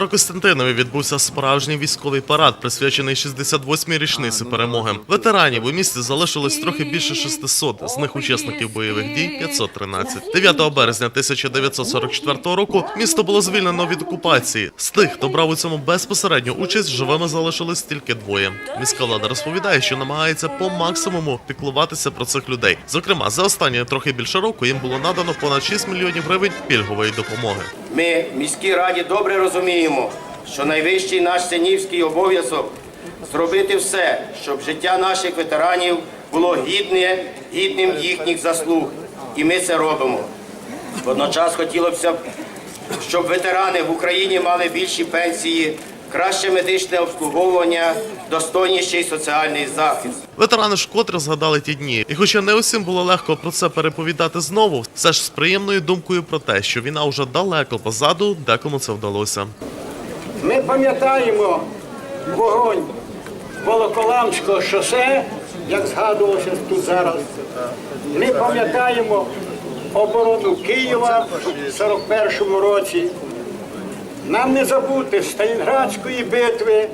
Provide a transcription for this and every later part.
Старокостянтинові відбувся справжній військовий парад, присвячений 68-й річниці перемоги. Ветеранів у місті залишилось трохи більше 600, з них учасників бойових дій 513. 9 березня 1944 року місто було звільнено від окупації. З тих, хто брав у цьому безпосередню участь, живими залишилось тільки двоє. Міська влада розповідає, що намагається по максимуму піклуватися про цих людей. Зокрема, за останні трохи більше року їм було надано понад 6 мільйонів гривень пільгової допомоги. Ми, в міській раді, добре розуміємо, що найвищий наш синівський обов'язок зробити все, щоб життя наших ветеранів було гідним їхніх заслуг. І ми це робимо. Водночас хотілося б, щоб ветерани в Україні мали більші пенсії, краще медичне обслуговування, достойніший соціальний захист. Ветерани ж вкотре згадали ті дні, і хоча не усім було легко про це переповідати знову, все ж з приємною думкою про те, що війна вже далеко позаду, декому це вдалося. Ми пам'ятаємо вогонь Волоколамського шосе, як згадувалося тут зараз. Ми пам'ятаємо оборону Києва в 41-му році. Нам не забути Сталінградської битви.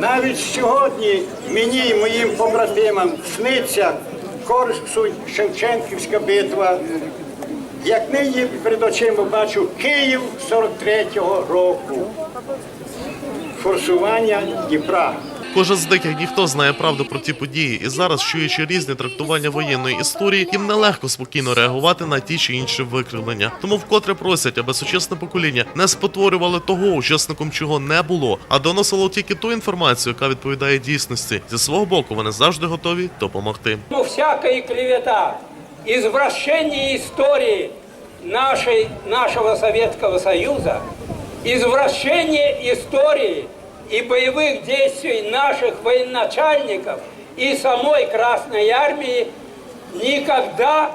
Навіть сьогодні мені і моїм побратимам сниться Корсунь Шевченківська битва. Як нині перед очима бачу Київ 43-го року. Форсування Дніпра. Кожен з диких ніхто знає правду про ті події, і зараз, чуючи різні трактування воєнної історії, їм нелегко спокійно реагувати на ті чи інші викривлення. Тому вкотре просять, аби сучасне покоління не спотворювали того, учасником чого не було, а доносило тільки ту інформацію, яка відповідає дійсності. Зі свого боку вони завжди готові допомогти. Ну, всякая клевета, извращение истории нашей, нашего Советского Союза, извращение истории и боевых действий наших военачальников и самой Красной Армии никогда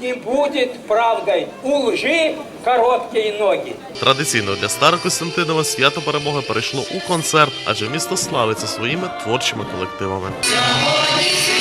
не будет правдой. У лжи короткие ноги. Традиційно для Старокостянтинова свято перемоги перейшло у концерт, адже місто славиться своїми творчими колективами. Сьогодні